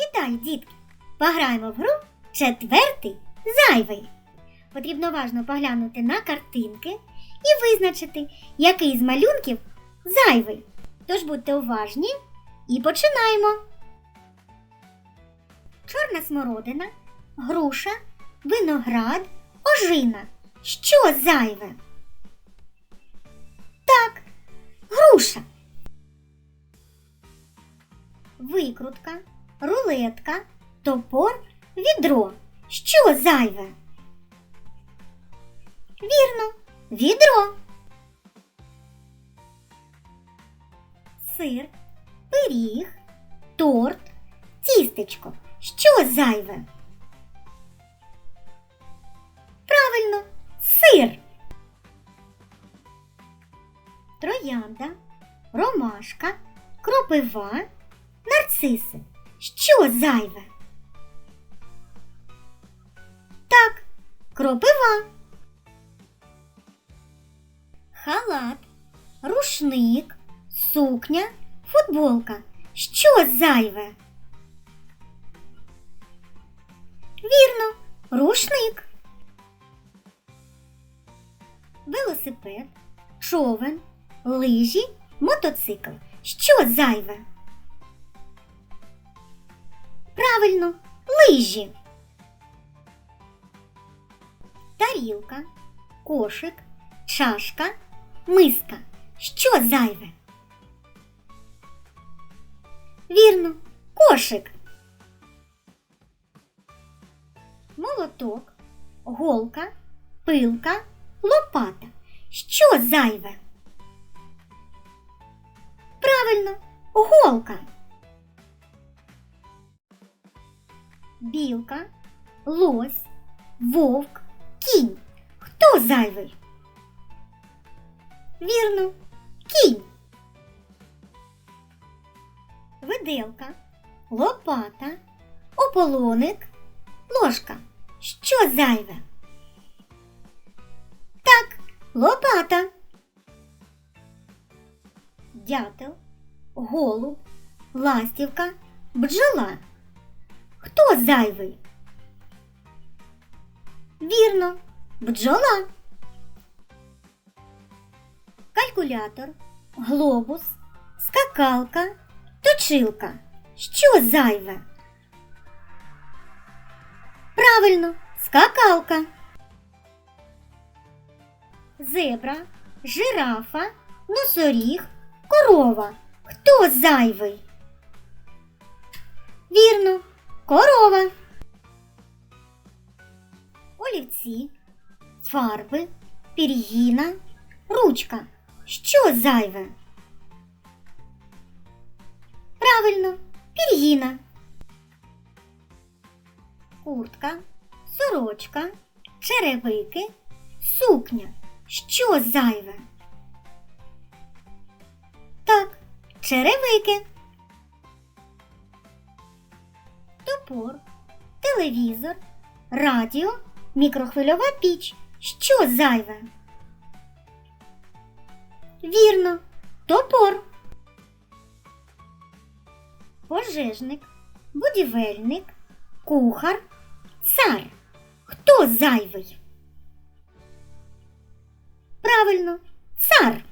Вітаю, дітки! Пограємо в гру четвертий зайвий. Потрібно уважно поглянути на картинки і визначити, який з малюнків зайвий. Тож будьте уважні і починаємо. Чорна смородина, груша, виноград, ожина. Що зайве? Так, груша. Викрутка, рулетка, топор, відро. Що зайве? Вірно, відро. Сир, пиріг, торт, тістечко. Що зайве? Правильно, сир. Троянда, ромашка, кропива, нарциси. Що зайве? Так, кропива. Халат, рушник, сукня, футболка. Що зайве? Вірно, рушник. Велосипед, човен, лижі, мотоцикл. Що зайве? Правильно, лижі. Тарілка, кошик, чашка, миска. Що зайве? Вірно, кошик. Молоток, голка, пилка, лопата. Що зайве? Правильно, голка. Білка, лось, вовк, кінь. Хто зайвий? Вірно, кінь. Виделка, лопата, ополоник, ложка. Що зайве? Так, лопата. Дятел, голуб, ластівка, бджола. Хто зайвий? Вірно, бджола. Калькулятор, глобус, скакалка, точилка. Що зайве? Правильно, скакалка. Зебра, жирафа, носоріг, корова. Хто зайвий? Вірно, корова. Олівці, фарби, пір'їна, ручка. Що зайве? Правильно, пір'їна. Куртка, сорочка, черевики, сукня. Що зайве? Так, черевики. Топор, телевізор, радіо, мікрохвильова піч. Що зайве? Вірно, топор. Пожежник, будівельник, кухар, цар. Хто зайвий? Правильно, цар.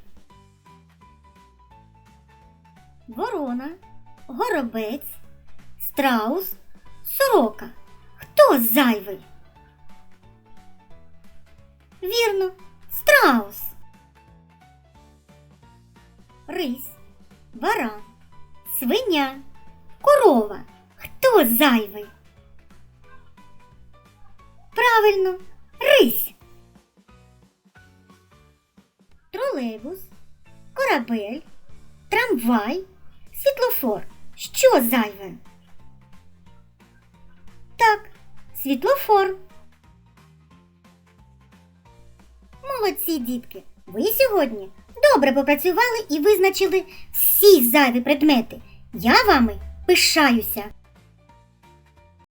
Ворона, горобець, страус, сорока. Хто зайвий? Вірно, страус. Рись, баран, свиня, корова. Хто зайвий? Правильно, рись. Тролейбус, корабель, трамвай, світлофор. Що зайве? Так, світлофор. Молодці, дітки! Ви сьогодні добре попрацювали і визначили всі зайві предмети. Я вами пишаюся.